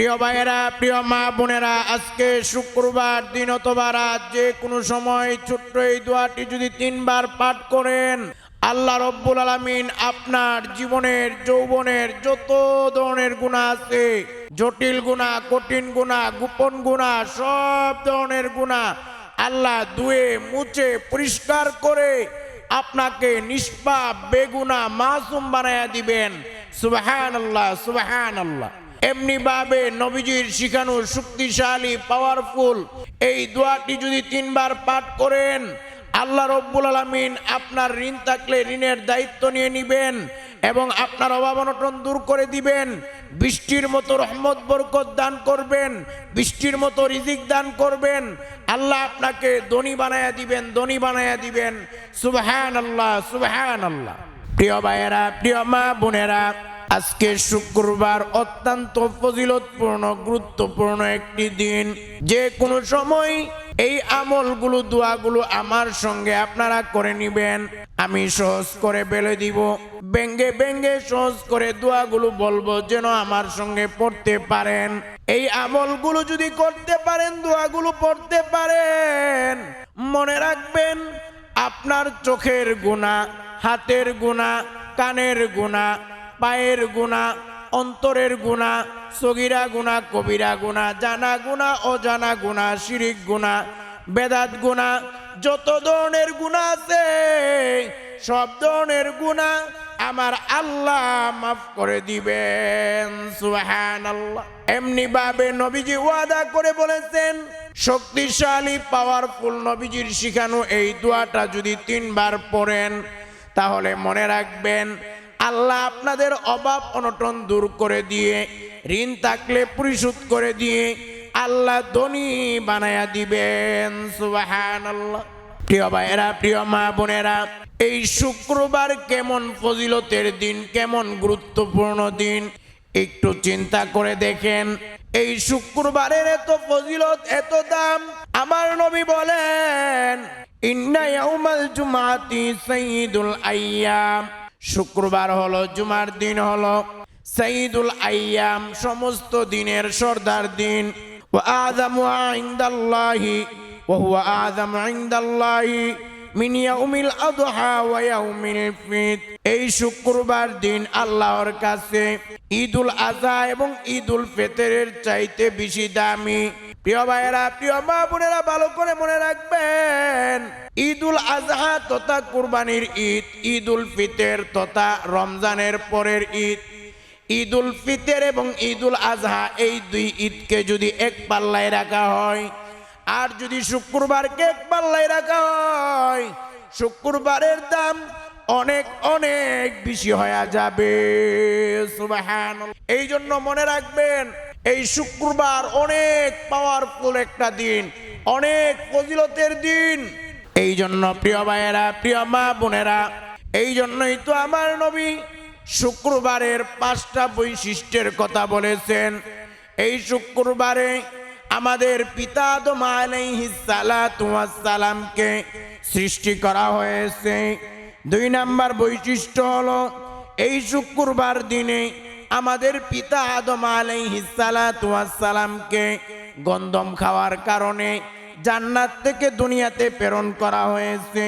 প্রিয় ভাইয়েরা, প্রিয় মা বোনেরা, আজকে শুক্রবার দিন অথবা রাত যে কোনো সময় ছোট্ট এই দোয়াটি যদি তিনবার পাঠ করেন, আল্লাহ রব্বুল আলামিন আপনার জীবনের, যৌবনের যত ধরনের গুণা আছে, জটিল গুণা কঠিন গুণা গোপন গুণা সব ধরনের গুণা আল্লাহ ধুয়ে, মুছে, পরিষ্কার করে আপনাকে নিষ্পাপ বেগুনা মাসুম বানায়া দিবেন। সুবাহান আল্লাহ সুবাহান আল্লাহ এমনি ভাবে নবীজির শিখানো শক্তিশালী পাওয়ারফুল এই দোয়াটি যদি তিনবার পাঠ করেন, আল্লাহ রব্বুল আলমিন আপনার ঋণ থাকলে ঋণের দায়িত্ব নিয়ে নিবেন এবং আপনার অভাব অনটন দূর করে দিবেন। বৃষ্টির মতো রহমত, বরকত দান করবেন, বৃষ্টির মতো রিজিক দান করবেন। আল্লাহ আপনাকে ধনী বানায়া দিবেন, ধনী বানায়া দিবেন। সুবহান আল্লাহ সুবহান আল্লাহ প্রিয় ভাইয়েরা, প্রিয় মা বোনেরা আজকে শুক্রবার অত্যন্ত ফজিলতপূর্ণ, গুরুত্বপূর্ণ একটি দিন। যে কোনো সময় এই আমলগুলো, দোয়াগুলো আমার সঙ্গে আপনারা করে নিবেন। আমি সহজ করে বেলে দিব। ব্যঙ্গে ব্যঙ্গে সহজ করে দোয়াগুলো বলব যেন আমার সঙ্গে পড়তে পারেন। এই আমলগুলো যদি করতে পারেন, দোয়াগুলো পড়তে পারেন, মনে রাখবেন আপনার চোখের গুণা, হাতের গুণা, কানের গুণা পায়ের গুণা, অন্তরের গুণা, সগিরা গুণা, কবিরা গুণা, জানা গুণা, অজানা গুণা, শিরিক গুণা, বেদাত গুণা, যত ধরনের গুণা আছে, সব ধরনের গুণা আমার আল্লাহ মাফ করে দিবেন সুহান আল্লাহ এমনি ভাবে নবীজি ওয়াদা করে বলেছেন, শক্তিশালী পাওয়ারফুল নবীজির শিখানো এই দোয়াটা যদি তিনবার পড়েন, তাহলে মনে রাখবেন আল্লাহ আপনাদের অভাব অনটন দূর করে দিয়ে, ঋণ থাকলে পরিশোধ করে দিয়ে আল্লাহ ধনী বানায়া দিবেন। সুবাহান আল্লাহ প্রিয় ভাইয়েরা, প্রিয় মা বোনেরা, এই শুক্রবার কেমন ফজিলতের দিন, কেমন গুরুত্বপূর্ণ দিন, একটু চিন্তা করে দেখেন। এই শুক্রবারের এত ফজিলত, এত দাম, আমার নবী বলেন, ইন্না ইয়াউমাল জুমাতি সাইয়্যিদুল আইয়াম। শুক্রবার হলো, জুমার দিন হলো। সাইদুল আইয়াম সমস্ত দিনের সর্দার দিন। ওয়া আযামু ইনদাল্লাহি, ওয়া হুয়া আযামু ইনদাল্লাহি মিন ইয়াউমিল আদহা ওয়া ইয়াউমিল ফিত। এই শুক্রবার দিন আল্লাহর কাছে ঈদুল আজহা এবং ঈদুল ফিতরের চাইতে বেশি দামি। প্রিয় ভাইয়েরা, প্রিয় মা বোনেরা, ভালো করে মনে রাখবেন, ঈদুল আজহা তথা কুরবানির ঈদ, ঈদুল ফিতের তথা রমজানের পরের ঈদ ঈদ উল ফিতের এবং ঈদুল আজহা, এই দুই ঈদকে যদি এক পাল্লায় রাখা হয়, আর যদি শুক্রবারকে এক পাল্লায় রাখা হয়, শুক্রবারের দাম অনেক অনেক বেশি হয়ে যাবে। এই জন্য মনে রাখবেন এই শুক্রবার অনেক পাওয়ারফুল একটা দিন, অনেক ফজিলতের দিন। এই জন্য প্রিয় ভাইয়েরা, প্রিয় মা বোনেরা, এই জন্যই তো আমার নবী শুক্রবারের পাঁচটা বৈশিষ্ট্যের কথা বলেছেন। এই শুক্রবারে আমাদের পিতা সালাতু সালামকে সৃষ্টি করা হয়েছে। দুই নাম্বার বৈশিষ্ট্য হলো, এই শুক্রবার দিনে আমাদের পিতা আদম আলাইহিস সালাতু ওয়াস সালামকে গন্ধম খাওয়ার কারণে জান্নাত থেকে দুনিয়াতে প্রেরণ করা হয়েছে।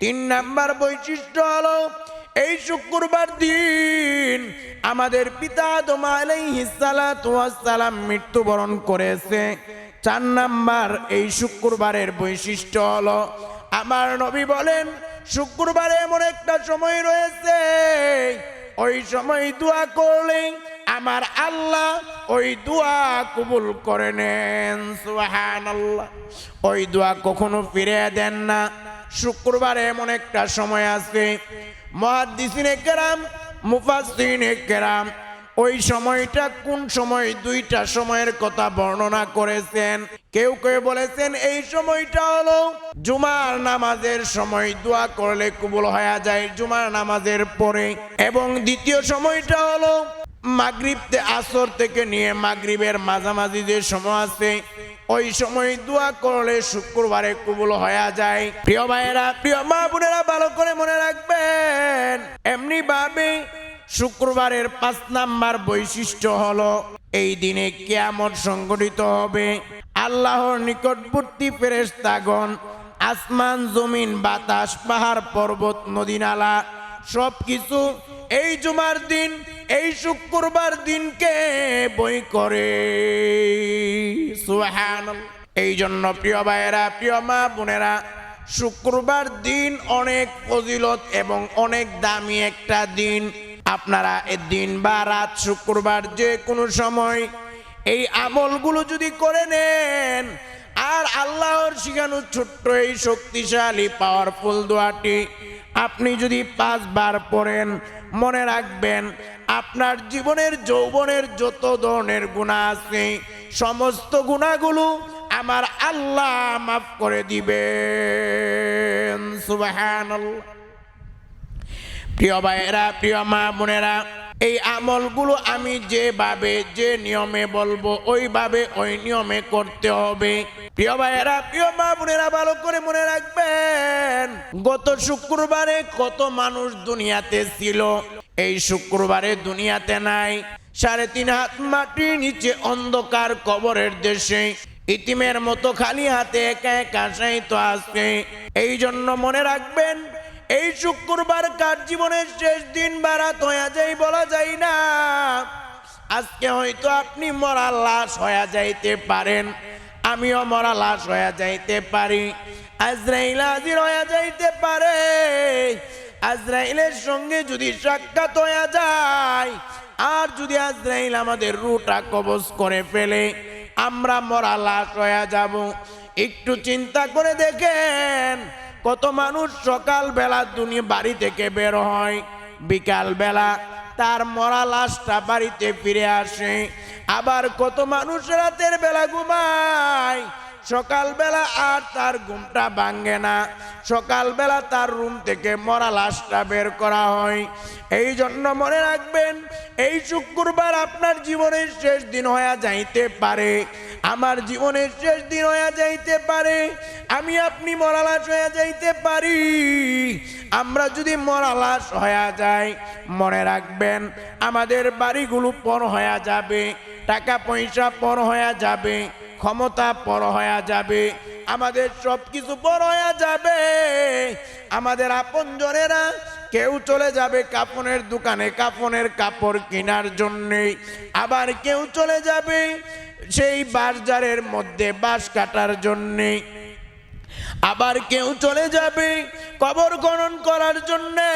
তিন নাম্বার বৈশিষ্ট্য হলো, এই শুক্রবার দিন আমাদের পিতা আদম আলাইহিস সালাতু মৃত্যুবরণ করেছে। চার নাম্বার এই শুক্রবারের বৈশিষ্ট্য হলো, আমার নবী বলেন, শুক্রবারে এমন একটা সময় রয়েছে ওই সময় দোয়া করলে আমার আল্লাহ ওই দোয়া কবুল করে নেন, সুবহানাল্লাহ। ওই দোয়া কখনো ফিরে দেন না। শুক্রবার এমন একটা সময় আছে। মহাদিসিনে কেরাম মুফাসিনে কেরাম ওই সময়টা কোন সময়? দুইটা সময়ের কথা বর্ণনা করেছেন। কেউ কেউ বলেছেন এই সময়টা হলো জুমার নামাজের সময়। দোয়া করলে কবুল হয়ে যায় জুমার নামাজের পরে। এবং দ্বিতীয় সময়টা হলো মাগরিব তে- আসর থেকে নিয়ে মাগরিবের মাঝামাঝি যে সময় আছে, ওই সময় দোয়া করলে শুক্রবারে কবুল হয়ে যায়। প্রিয় ভাইয়েরা, প্রিয় মা বোনেরা, ভালো করে মনে রাখবেন এমনি ভাবে শুক্রবারের পাঁচ নাম্বার বৈশিষ্ট্য হলো, এই দিনে কেয়ামত সংগঠিত হবে। আল্লাহর নিকটবর্তী ফেরেশতাগণ, আসমান, জমিন, বাতাস, পাহাড়, পর্বত নদী নালা সব কিছু এই জুমার দিন, এই শুক্রবার দিনকে বই করে। এই জন্য প্রিয় ভাইয়েরা, প্রিয় মা বোনেরা, শুক্রবার দিন অনেক ফজিলত এবং অনেক দামি একটা দিন। আপনারা দিন বা রাত, শুক্রবার যে কোনো সময় এই আমলগুলো যদি করে নেন, আর আল্লাহর শিখানো ছোট্ট এই শক্তিশালী পাওয়ারফুল দোয়াটি আপনি যদি পাঁচবার পড়েন, মনে রাখবেন আপনার জীবনের, যৌবনের যত ধরনের গুণা আছে, সমস্ত গুণাগুলো আমার আল্লাহ মাফ করে দিবেন। সুবহানাল্লাহ। প্রিয় ভাইয়েরা, প্রিয় মা বোনেরা, এই আমলগুলো আমি যেভাবে, যে নিয়মে বলব, ওইভাবে ওই নিয়মে করতে হবে। প্রিয় ভাইয়েরা, প্রিয় মা বোনেরা, ভালো করে মনে রাখবেন, গত শুক্রবারে কত মানুষ দুনিয়াতে ছিল? এই শুক্রবারে দুনিয়াতে নাই। সাড়ে তিন হাত মাটির নিচে অন্ধকার কবরের দেশে, ইতিমের মতো খালি হাতে একা একা তো আসবে এই জন্য মনে রাখবেন এই শুক্রবার কার জীবনের শেষ দিন বারাত হয়ে যায় বলা যায় না? আজকে হয়তো আপনি মরা লাশ হয়ে যাইতে পারেন। আমিও মরা লাশ হয়ে যাইতে পারি। আজরাইল হাজির হয়ে যাইতে পারে। আজরাইলের সঙ্গে যদি সাক্ষাৎ হয়ে যায়, আর যদি আজরাইল আমাদের রুটা কবজ করে ফেলে, আমরা মরা লাশ হয়ে যাব। একটু চিন্তা করে দেখেন কত মানুষ সকাল বেলা দুনিয়া বাড়ি থেকে বের হয় বিকাল বেলা তার মরা লাশটা বাড়িতে ফিরে আসে। আবার কত মানুষ রাতের বেলা ঘুমায় সকালবেলা আর তার ঘুমটা ভাঙ্গে না। সকালবেলা তার রুম থেকে মরা লাশটা বের করা হয়। এই জন্য মনে রাখবেন, এই শুক্রবার আপনার জীবনের শেষ দিন হয়ে যাইতে পারে। আমার জীবনের শেষ দিন হয়ে যাইতে পারে। আমি আপনি মরা লাশ হয়ে যাইতে পারি। আমরা যদি মরা লাশ হয়ে যাই, মনে রাখবেন, আমাদের বাড়িগুলো পর হয়ে যাবে, টাকা পয়সা পর হয়ে যাবে। ক্ষমতা পর হয়ে যাবে, আমাদের সব কিছু পর হয়ে যাবে। আমাদের আপনজনেরা কেউ চলে যাবে কাপনের দোকানে কাপনের কাপড় কেনার জন্যে। আবার কেউ চলে যাবে সেই বাজারের মধ্যে বাঁশ কাটার জন্যে। আবার কেউ চলে যাবে কবর খনন করার জন্যে।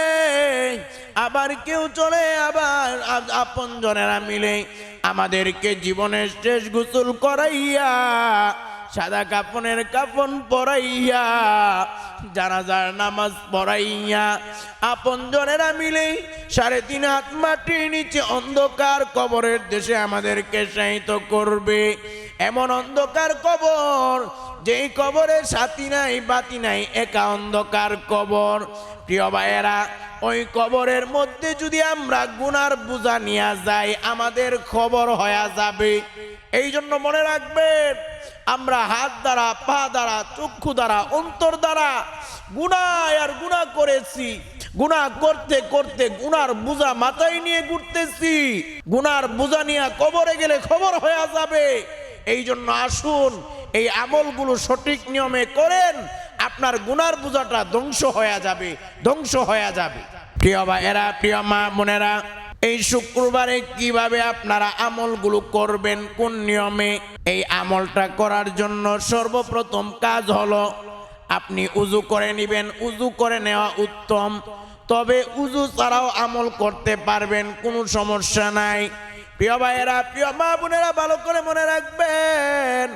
আবার কেউ চলে আবার আপন জনেরা মিলে আমাদেরকে জীবনের শেষ গোসল করাইয়া, সাদা কাপনের কাপন পরাইয়া, জানাজার নামাজ পড়াইয়া, আপন জনেরা মিলে সাড়ে তিন হাত মাটির নিচে অন্ধকার কবরের দেশে আমাদেরকে সাহিত করবে। এমন অন্ধকার কবর যেই কবরে সাথী নাই, বাতি নাই, একা অন্ধকার কবর। প্রিয় ভাইয়েরা, ওই কবরের মধ্যে যদি আমরা গুনার বোঝা নিয়ে যাই, আমাদের খবর হয়ে যাবে। এই জন্য মনে রাখবেন, আমরা হাত দ্বারা, পা দ্বারা, চক্ষু দ্বারা, অন্তর দ্বারা গুনায় আর গুণা করেছি। গুনাহ করতে করতে গুনার বোঝা মাথায় নিয়ে ঘুরতেছি। গুনার বোঝা নিয়ে কবরে গেলে খবর হয়ে যাবে। এই জন্য আসুন, এই আমলগুলো সঠিক নিয়মে করেন, আপনার গুনার বোঝাটা ধ্বংস হয়ে যাবে, ধ্বংস হয়ে যাবে। প্রিয় বা এরা প্রিয় মা বোনেরা, এই শুক্রবারে কীভাবে আপনারা আমলগুলো করবেন, কোন নিয়মে? এই আমলটা করার জন্য সর্বপ্রথম কাজ হলো, আপনি উজু করে নেবেন, উজু করে নেওয়া উত্তম। তবে উজু ছাড়াও আমল করতে পারবেন, কোনো সমস্যা নাই। প্রিয় ভাইয়েরা, প্রিয় মা বোনেরা, ভালো করে মনে রাখবেন।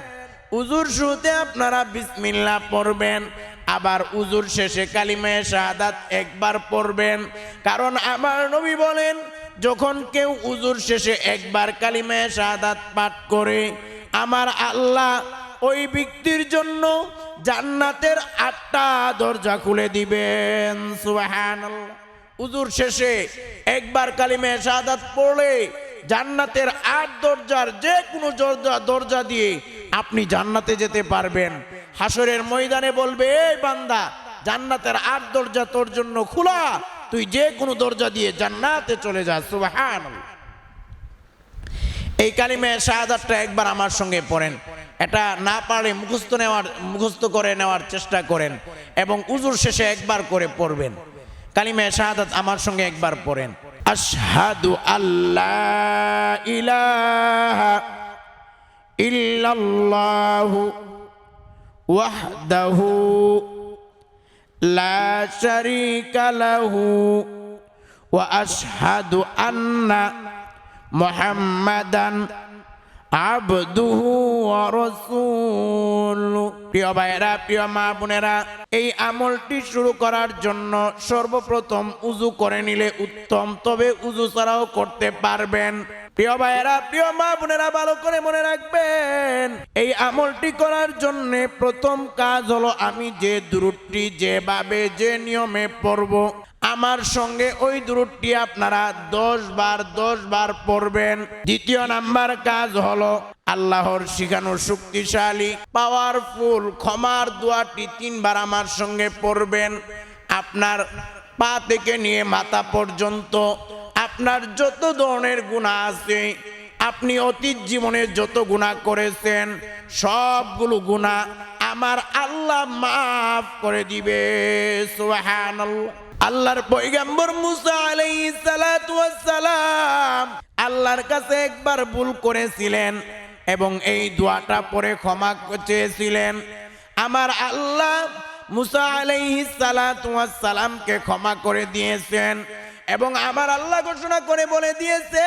উজুর শুরুতে আপনারা বিসমিল্লা পড়বেন, আবার উজুর শেষে কালিমায় শাহাদাত একবার পড়বেন। কারণ আমার নবী বলেন, যখন কেউ উজুর শেষে একবার কালিমায় শাহাদাত পাঠ করে, আমার আল্লাহ ওই ব্যক্তির জন্য জান্নাতের আটটা দরজা খুলে দিবেন। সুবহানাল্লাহ। উজুর শেষে একবার কালিমে শাহাদাত পড়লে জান্নাতের আট দরজার যে কোনো দরজা দরজা দিয়ে আপনি জান্নাতে যেতে পারবেন। হাসরের ময়দানে বলবে, এই বান্দা, জান্নাতের আট দরজা তোর জন্য খোলা। তুই যে কোনো দরজা দিয়ে জান্নাতে চলে যা। সুবহানাল্লাহ। এই কালিমে শাহাদাতটা একবার আমার সঙ্গে পড়েন। এটা না পারলে মুখস্থ নেওয়ার মুখস্থ করে নেওয়ার চেষ্টা করেন এবং উজুর শেষে একবার করে পড়বেন। কালিমে শাহাদাত আমার সঙ্গে একবার পড়েন। أشهد أن لا إله إلا الله وحده لا شريك له وأشهد أن محمدًا আবদুহু প্রিয় ভাইয়েরা, প্রিয় মা বোনেরা, এই আমলটি শুরু করার জন্য সর্বপ্রথম উজু করে নিলে উত্তম, তবে উজু ছাড়াও করতে পারবেন। প্রিয় ভাইয়েরা, প্রিয় মা বোনেরা, ভালো করে মনে রাখবেন, এই আমলটি করার জন্য প্রথম কাজ হলো আমি যে দূরটি যেভাবে, যে নিয়মে পড়ব, আমার সঙ্গে ওই দূরটি আপনারা দশ বার দশ বার পড়বেন। দ্বিতীয় নাম্বার কাজ হলো আল্লাহর শিখানো শক্তিশালী পাওয়ারফুল ক্ষমার দোয়াটি তিনবার আমার সঙ্গে পড়বেন। আপনার পা থেকে নিয়ে মাথা পর্যন্ত আপনার যত ধরনের গুণা আছে, আপনি অতীত জীবনে যত গুণা করেছেন, সবগুলো গুণা আমার আল্লাহ মাফ করে দিবে। আল্লাহর পয়গাম্বর মুসা সালাতু সালাম আল্লাহর কাছে একবার ভুল করেছিলেন এবং এই দোয়াটা পরে ক্ষমা চেয়েছিলেন। আমার আল্লাহ মুসা ওয়াস সালামকে ক্ষমা করে দিয়েছেন। এবং আমার আল্লাহ ঘোষণা করে বলে দিয়েছে,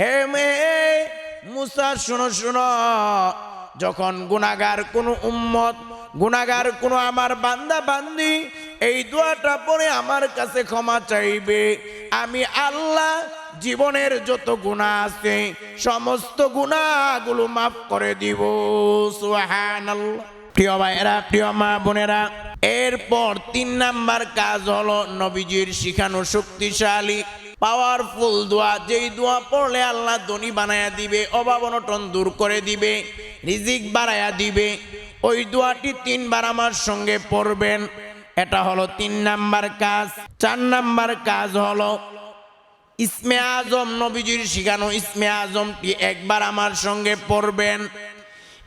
হে মেয়ে, মুসা, শুনো শুনো, যখন গুনাগার কোনো উম্মত, গুনাগার কোনো আমার বান্দা, বান্দি, এই দোয়াটা পরে আমার কাছে ক্ষমা চাইবে। আমি আল্লাহ জীবনের যত গুণা আছে, সমস্ত গুণাগুলো মাফ করে দিব। সুবহানাল্লাহ। প্রিয় ভাইয়েরা, প্রিয় মা বোনেরা এরপর তিন নাম্বার কাজ হলো নবীজির শিখানো শক্তিশালী পাওয়ারফুল দোয়া। যেই দোয়া পড়লে আল্লাহ ধনী বানায়া দিবে, অভাব অনটন দূর করে দিবে, রিজিক বাড়ায়া দিবে, ওই দোয়াটি তিনবার আমার সঙ্গে পড়বেন। এটা হলো তিন নাম্বার কাজ। চার নাম্বার কাজ হলো ইসমে আজম, নবীজির শিখানো ইসমে আজমটি একবার আমার সঙ্গে পড়বেন।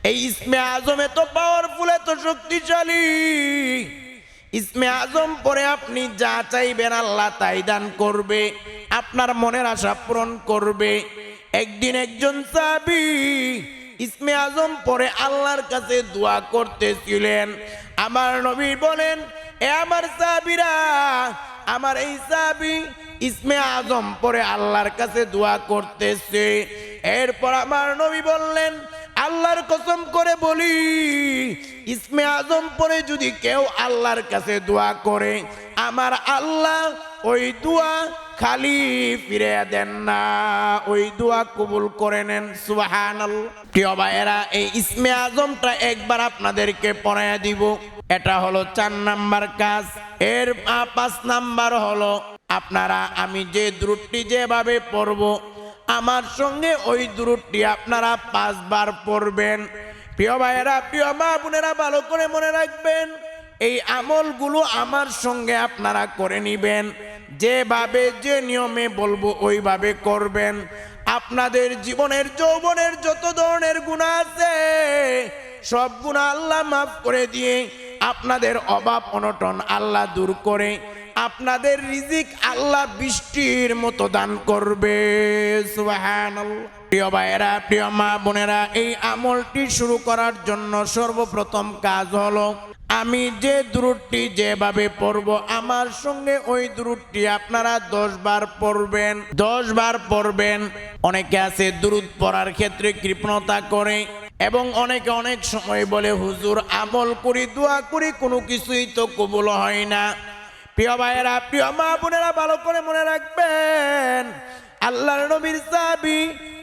এই ইসমে আজম এত পাওয়ারফুল এত শক্তিশালী। ইসমে আজম পরে আপনি যা চাইবেন আল্লাহ তাই দান করবে, আপনার মনের আশা পূরণ করবে। একদিন একজন সাবি ইসমে আজম পরে আল্লাহর কাছে দোয়া করতেছিলেন। আমার নবী বলেন, এ আমার সাবিরা আমার এই সাবি ইসমে আজম পরে আল্লাহর কাছে দোয়া করতেছে। এরপর আমার নবী বললেন আল্লাহর কসম করে বলি, ইসমে আজম পরে যদি কেউ আল্লাহর কাছে দোয়া করে, আমার আল্লাহ ওই দোয়া খালি ফিরে দেন না। ওই দোয়া কবুল করে নেন সুবাহান প্রিয় ভাইয়েরা, এই ইসমে আজমটা একবার আপনাদেরকে পড়াইয়া দিব। এটা হলো চার নাম্বার কাজ। এর পাঁচ নাম্বার হলো, আপনারা আমি যে দ্রুটটি যেভাবে পড়ব আমার সঙ্গে ওই দূরটি আপনারা পাঁচবার পড়বেন। প্রিয় ভাইয়েরা, প্রিয় মা বোনেরা, ভালো করে মনে রাখবেন, এই আমলগুলো আমার সঙ্গে আপনারা করে নিবেন। যেভাবে, যে নিয়মে বলব, ওইভাবে করবেন। আপনাদের জীবনের, যৌবনের যত ধরনের গুণা আছে, সব গুণা আল্লাহ মাফ করে দিয়ে আপনাদের অভাব অনটন আল্লাহ দূর করে। আপনাদের রিজিক আল্লাহ বৃষ্টির মতো দান করবে। প্রিয় ভাইয়েরা, প্রিয় মা বোনেরা, এই আমলটি শুরু করার জন্য সর্বপ্রথম কাজ হলো, আমি যে দূরটি যেভাবে পড়ব, আমার সঙ্গে ওই দূরটি আপনারা দশ বার পড়বেন, দশ বার পড়বেন। অনেকে আছে দূরত পড়ার ক্ষেত্রে কৃপণতা করে এবং অনেকে অনেক সময় বলে, হুজুর, আমল করি, দোয়া করি, কোনো কিছুই তো কবুল হয় না। প্রিয় ভাইয়েরা, প্রিয় মা বোনেরা, ভালো করে মনে রাখবেন, আল্লাহর নবীর সাহাবী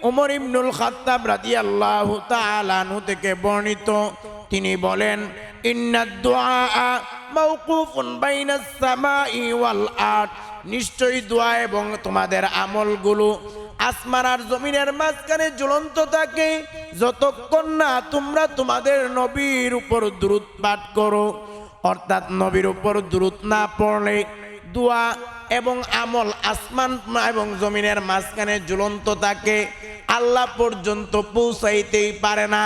উমর ইবনুল খাত্তাব রাদিয়াল্লাহু তাআলা আনহু থেকে বর্ণিত। তিনি বলেন ইন্নাদ দুআ মাওকুফুন বাইনাস সামাই ওয়াল আরদ। নিশ্চয়ই দোয়া এবং তোমাদের আমলগুলো আসমান আর জমিনের মাঝখানে জ্বলন্ত থাকে। যতক্ষণ না তোমরা তোমাদের নবীর উপর দ্রুত পাঠ করো অর্থাৎ নবীর উপর দ্রুত না পড়লে দোয়া এবং আমল আসমান এবং জমিনের মাঝখানে ঝুলন্ত থাকে। আল্লাহ পর্যন্ত পৌঁছাইতেই পারে না।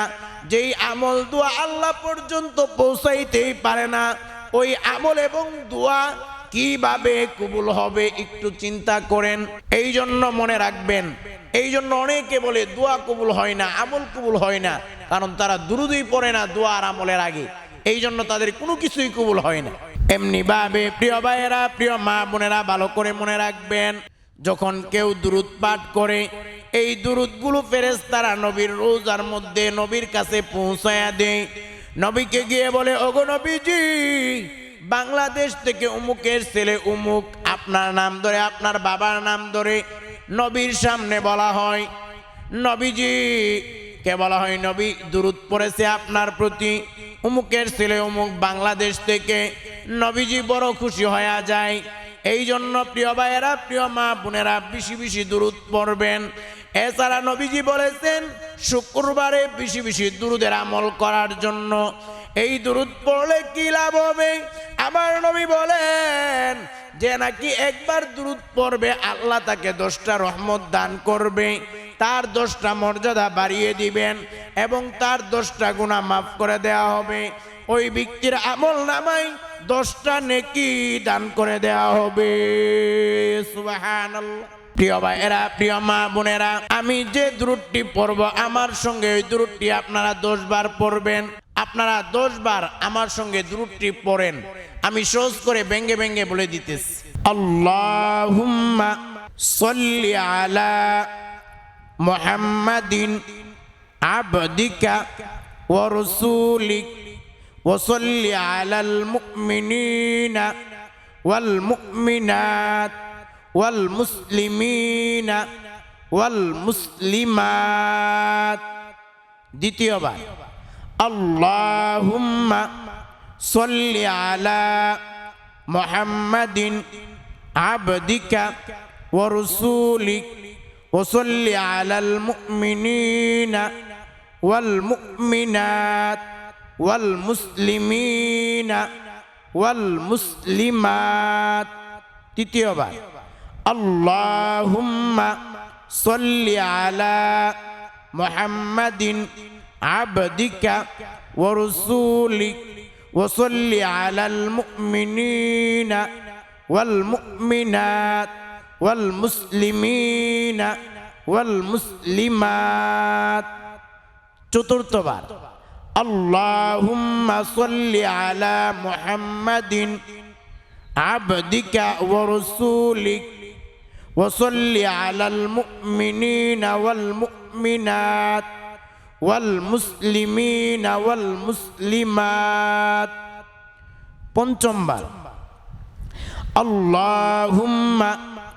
যেই আমল দোয়া আল্লাহ পর্যন্ত পৌঁছাইতেই পারে না, ওই আমল এবং দোয়া কীভাবে কবুল হবে একটু চিন্তা করেন। এই জন্য মনে রাখবেন এই জন্য অনেকে বলে, দোয়া কবুল হয় না, আমল কবুল হয় না। কারণ তারা দুরুদই পড়ে না দোয়া আর আমলের আগে। এই জন্য তাদের কোনো কিছুই কবুল হয় না। এমনি ভাবে প্রিয় ভাইয়েরা, প্রিয় মা বোনেরা, ভালো করে মনে রাখবেন, যখন কেউ দুরুদ পাঠ করে, এই দুরুদগুলো ফেরেস তারা নবীর রোজার মধ্যে নবীর কাছে পৌঁছায়া দেয়। নবীকে গিয়ে বলে, ওগো নবীজি, বাংলাদেশ থেকে উমুকের ছেলে উমুক, আপনার নাম ধরে, আপনার বাবার নাম ধরে নবীর সামনে বলা হয়। নবীজি কে বলা হয়, নবী, দুরুদ পড়েছে আপনার প্রতি। উমুকের ছেলে উমুক বাংলাদেশ থেকে। নবীজি বড় খুশি হয়ে যায়। এই জন্য প্রিয় ভাইয়েরা, প্রিয় মা বোনেরা, বেশি বেশি দূরত পড়বেন। এছাড়া নবীজি বলেছেন, শুক্রবারে বেশি বেশি দুরুদের আমল করার জন্য। এই দুরুদ পড়লে কি লাভ হবে? আমার নবী বলেন যে, নাকি একবার দুরুদ পড়বে, আল্লাহ তাকে দশটা রহমত দান করবে। তার দশটা মর্যাদা বাড়িয়ে দিবেন এবং তার দশটা গুণা মাফ করে দেওয়া হবে। ওই ব্যক্তির আমল নামাই দশটা নেকি দান করে দেওয়া হবে। সুবহানাল্লাহ। প্রিয় ভাইয়েরা, প্রিয় মা বোনেরা, আমি যে দূরটি পড়ব, আমার সঙ্গে ওই দূরটি আপনারা দশ বার পড়বেন। আপনারা দশ বার আমার সঙ্গে দূরটি পড়েন। আমি সহজ করে ব্যঙ্গে ব্যঙ্গে বলে দিতেছি। আল্লাহুম্মা সল্লি আলা মুহাম্মাদিন আবদিকা ওয়া রাসূলিক وصل على المؤمنين والمؤمنات والمسلمين والمسلمات দ্বিতীয়বার আল্লাহুম্মা صل على محمد عبدك ورسولك وصل على المؤمنين والمؤمنات والمسلمين والمسلمات. تتيوبا اللهم صل على محمد عبدك ورسولك وصل على المؤمنين والمؤمنات والمسلمين والمسلمات চতুর্থবার اللهم صل على محمد عبدك ورسولك وصل على المؤمنين والمؤمنات والمسلمين والمسلمات পঞ্চমবার اللهم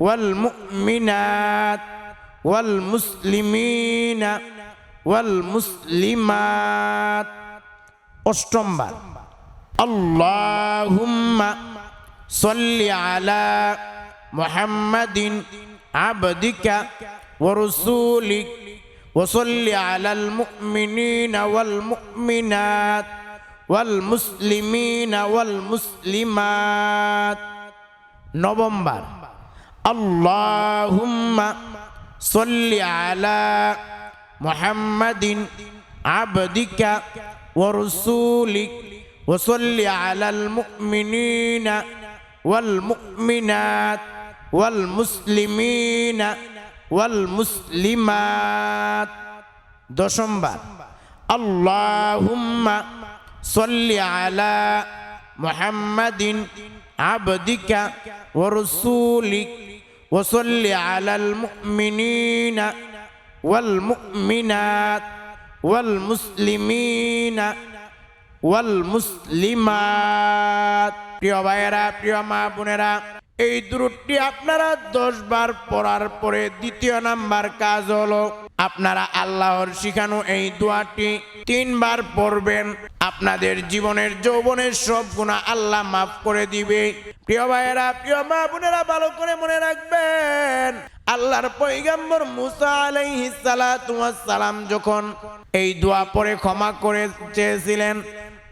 والمؤمنات والمسلمين والمسلمات অষ্টমবার اللهم صل على محمد عبدك ورسولك وصل على المؤمنين والمؤمنات والمسلمين والمسلمات نوفمبر اللهم صل على محمد عبدك ورسولك وصل على المؤمنين والمؤمنات والمسلمين والمسلمات দশমবার اللهم صل على محمد عبدك ورسولك وصل على المؤمنين والمؤمنات والمسلمين والمسلمات প্রিয় ভাইয়েরা প্রিয় মা বোনেরা এই দূরটি আপনারা দশ বার পড়ার পরে দ্বিতীয় নাম্বার কাজ হলো আপনারা আল্লাহর শিখানো এই দোয়াটি তিনবার পড়বেন। আপনাদের জীবনের যৌবনের সব গুণা আল্লাহ মাফ করে দিবে। প্রিয় ভাইয়েরা, প্রিয় মা বোনেরা, ভালো করে মনে রাখবেন, আল্লাহর পৈগম্বর মুসা ওয়াস সালাম যখন এই দোয়া পরে ক্ষমা করে চেয়েছিলেন,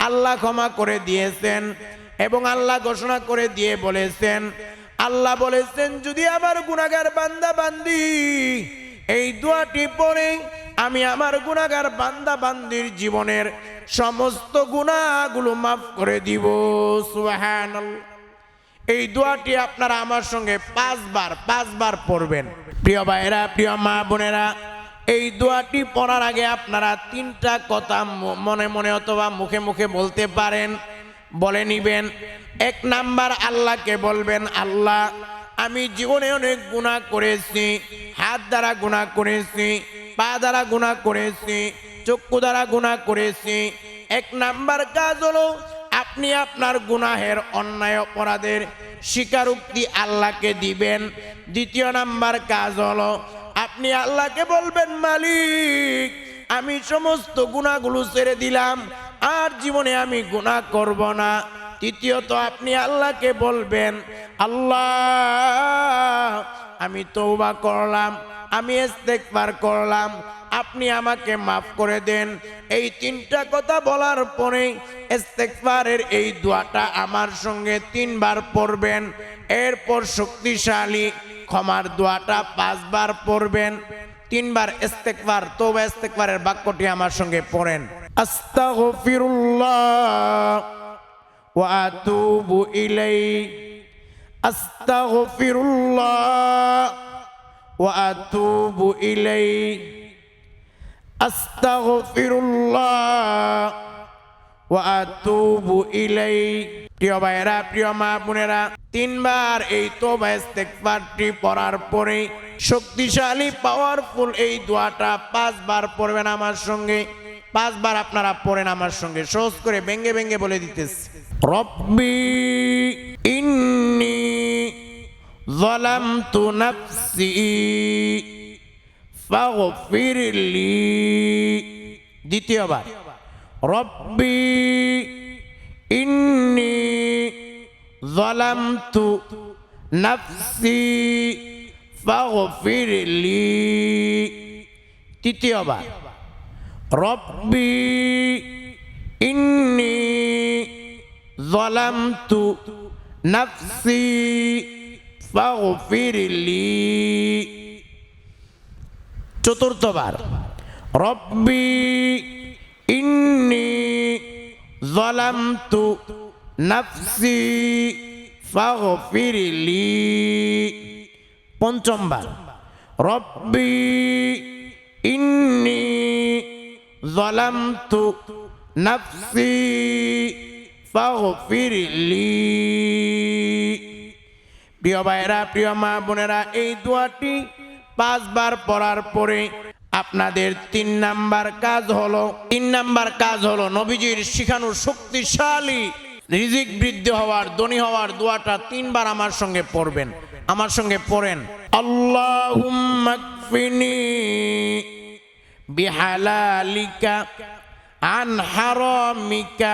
আল্লাহ ক্ষমা করে দিয়েছেন এবং আল্লাহ ঘোষণা করে দিয়ে বলেছেন, আল্লাহ বলেছেন, যদি আমার গুণাগার বান্দা বান্দি এই দোয়াটি পড়ে আমি আমার গুণাগার বান্দা বান্দির জীবনের সমস্ত গুণাগুলো মাফ করে দিব। সুবহানাল্লাহ। এই দোয়াটি আপনারা আমার সঙ্গে পাঁচবার পাঁচবার পড়বেন। প্রিয় ভাইয়েরা, প্রিয় মা বোনেরা, এই দোয়াটি পড়ার আগে আপনারা তিনটা কথা মনে মনে অথবা মুখে মুখে বলতে পারেন, বলে নিবেন। এক নাম্বার, আল্লাহকে বলবেন, আল্লাহ আমি জীবনে অনেক গুণা করেছি, হাত দ্বারা গুণা করেছি, পা দ্বারা গুণা করেছি, চক্ষু দ্বারা গুণা করেছি। এক নাম্বার কাজ হলো আপনি আপনার গুনাহের অন্যায় অপরাধের স্বীকারোক্তি আল্লাহকে দিবেন। দ্বিতীয় নাম্বার কাজ হলো আপনি আল্লাহকে বলবেন, মালিক, আমি সমস্ত গুণাগুলো ছেড়ে দিলাম, আর জীবনে আমি গুনাহ করব না। তৃতীয়ত আপনি আল্লাহকে বলবেন, আল্লাহ, আমি তৌবা করলাম, আমি ইস্তেগফার করলাম, আপনি আমাকে মাফ করে দেন। এই তিনটা কথা বলার পরে ইস্তেগফারের এই দোয়াটা আমার সঙ্গে তিনবার পড়বেন। এরপর শক্তিশালী ক্ষমার দোয়াটা পাঁচবার পড়বেন। তিনবার ইস্তেগফার তৌবা ইস্তেগফারের বাক্যটি আমার সঙ্গে পড়েন। আস্তাগফিরুল্লাহ। আতুবু ইলাইহি আস্তাগফিরুল্লাহ ওয়া আতুবু ইলাইহি আস্তাগফিরুল্লাহ ওয়া আতুবু ইলাইহি প্রিয় ভাইয়েরা, প্রিয় মা বোনেরা, তিনবার এই তোবা ইস্তেগফারটি পড়ার পরে শক্তিশালী পাওয়ারফুল এই দোয়াটা পাঁচবার পড়বেন আমার সঙ্গে। পাঁচবার আপনারা পড়েন আমার সঙ্গে। সহজ করে ব্যঙ্গে ব্যঙ্গে বলে দিতেছি। রব্বি ইন্নি ظلمت نفسي فاغفر لي দ্বিতীয়বার রব্বি ইন্নি ظلمت نفسي فاغفر لي তৃতীয়বার রব্বি ইন্নি ظلمت نفسي فاغفر لي চতুর্থবার রব্বি ইন্নি ظلمت نفسي فاغفر لي পঞ্চমবার রব্বি ইন্নি ظلمت نفسي ফাগফির লি প্রিয় ভাইরা প্রিয় মা বোনেরা, এই দোয়াটি পাঁচবার পড়ার পরে আপনাদের তিন নাম্বার কাজ হলো, তিন নাম্বার কাজ হলো নবীজির শিখানো শক্তিশালী, রিজিক বৃদ্ধি হওয়ার, ধনী হওয়ার দোয়াটা তিনবার আমার সঙ্গে পড়বেন। আমার সঙ্গে পড়েন আল্লাহুম্মাকফিনি বিহালালিকা আন হারামিকা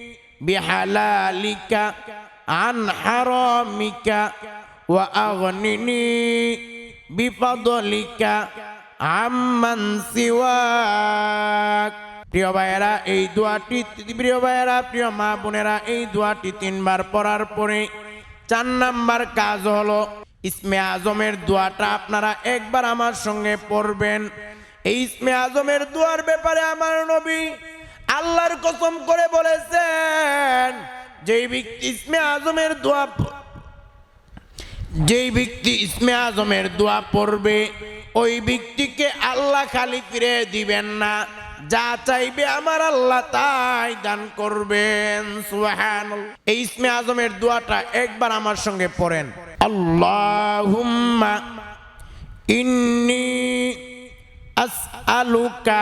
বিহালালিকা عن حرامك ওয়া আগনিনি বিফদলিকা আম্মান সিওয়াক প্রিয় ভাইয়েরা এই দোয়াটি প্রিয় ভাইয়েরা প্রিয় মা বোনেরা এই দোয়াটি তিনবার পড়ার পরে চার নাম্বার কাজ হলো ইসমে আজমের দোয়াটা আপনারা একবার আমার সঙ্গে পড়বেন এই ইসমে আজমের দোয়ার ব্যাপারে আমার নবী আল্লাহর কসম করে বলেছেন, যেই ব্যক্তি ইসমে আজমের দোয়া যেই ব্যক্তি ইসমে আজমের দোয়া পড়বে, ওই ব্যক্তিকে আল্লাহ খালি ফিরে দিবেন না। যা চাইবে আমার আল্লাহ তাই দান করবেন। এই ইসমে আজমের দোয়াটা একবার আমার সঙ্গে পড়েন। আল্লাহুম্মা ইন্নি আসআলুকা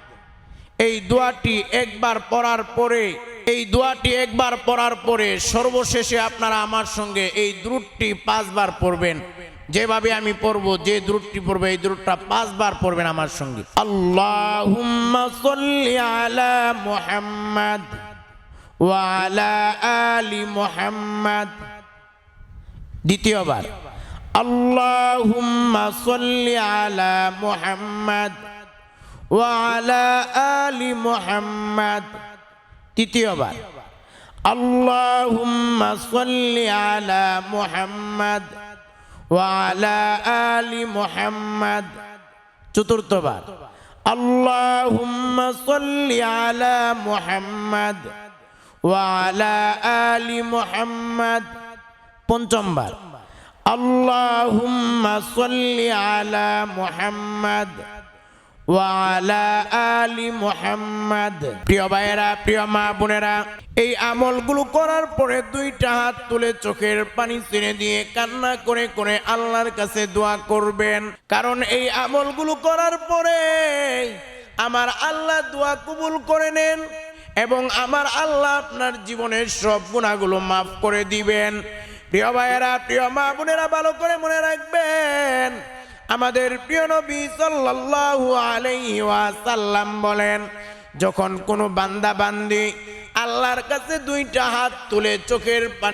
এই দোয়াটি একবার পড়ার পরে, এই দোয়াটি একবার পড়ার পরে সর্বশেষে আপনারা আমার সঙ্গে এই দ্রুটটি পাঁচবার পড়বেন। যেভাবে আমি পড়ব, যে দ্রুটটি পড়বে, এই দ্রুটটা পাঁচবার পড়বেন আমার সঙ্গে। আল্লাহুম্মা সাল্লি দ্বিতীয়বার, আল্লাহুম্মা সাল্লি আলা মুহাম্মাদ। وعلى آل محمد তৃতীয়বার اللهم صل على محمد وعلى آل محمد চতুর্থবার اللهم صل على محمد وعلى آل محمد পঞ্চমবার اللهم صل على محمد ওয়ালা প্রিয় ভাইয়েরা, প্রিয় মা এই আমলগুলো করার পরে দুইটা হাত তুলে চোখের পানি ছেড়ে দিয়ে কান্না করে করে কাছে দোয়া করবেন। কারণ এই আমলগুলো করার পরে আমার আল্লাহ দোয়া কবুল করে নেন এবং আমার আল্লাহ আপনার জীবনের সব গুণাগুলো মাফ করে দিবেন। প্রিয় ভাইয়েরা, প্রিয় মা বোনেরা, ভালো করে মনে রাখবেন আমাদের প্রিয় নবী সাল্লাল্লাহু আলাইহি ওয়াসাল্লাম বলেন, যখন কোনো বান্দা বান্দি আল্লাহর কাছে দুইটা হাত তুলে চোখের